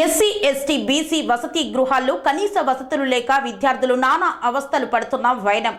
SC ST BC వసతి గృహాల్లో కనీస వసతులు లేక విద్యార్థులు నానా అవస్థలు పడుతున్న వైనం.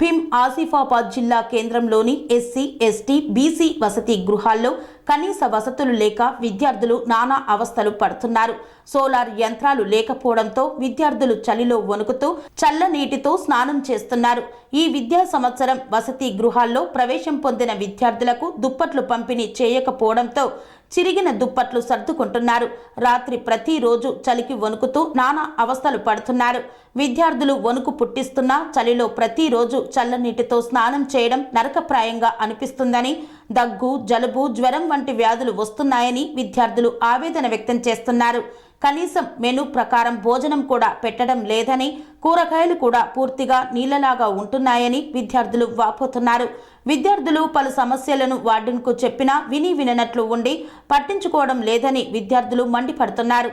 భీం ఆసిఫాబాద్ జిల్లా కేంద్రంలోని ఎస్సీ ఎస్టీ బీసీ వసతి గృహాల్లో కనీస వసతులు లేక విద్యార్థులు నానా అవస్థలు పడుతున్నారు. సోలార్ యంత్రాలు లేకపోవడంతో విద్యార్థులు చలిలో వణుకుతూ చల్ల నీటితో స్నానం చేస్తున్నారు. ఈ విద్యా సంవత్సరం వసతి గృహాల్లో ప్రవేశం పొందిన విద్యార్థులకు దుప్పట్లు పంపిణీ చేయకపోవడంతో చిరిగిన దుప్పట్లు సర్దుకుంటున్నారు. రాత్రి ప్రతిరోజు చలికి వణుకుతూ నానా అవస్థలు పడుతున్నారు. విద్యార్థులు వణుకు పుట్టిస్తున్నా చలిలో ప్రతిరోజు చల్లనీటితో స్నానం చేయడం నరకప్రాయంగా అనిపిస్తుందని దగ్గు జలుబు జ్వరం వంటి వ్యాధులు వస్తున్నాయని విద్యార్థులు ఆవేదన వ్యక్తం చేస్తున్నారు. కనీసం మెను ప్రకారం భోజనం కూడా పెట్టడం లేదని కూరగాయలు కూడా పూర్తిగా నీళ్ళలాగా ఉంటున్నాయని విద్యార్థులు వాపోతున్నారు. విద్యార్థులు పలు సమస్యలను వార్డెన్కు చెప్పినా విని విననట్లు ఉండి పట్టించుకోవడం లేదని విద్యార్థులు మండిపడుతున్నారు.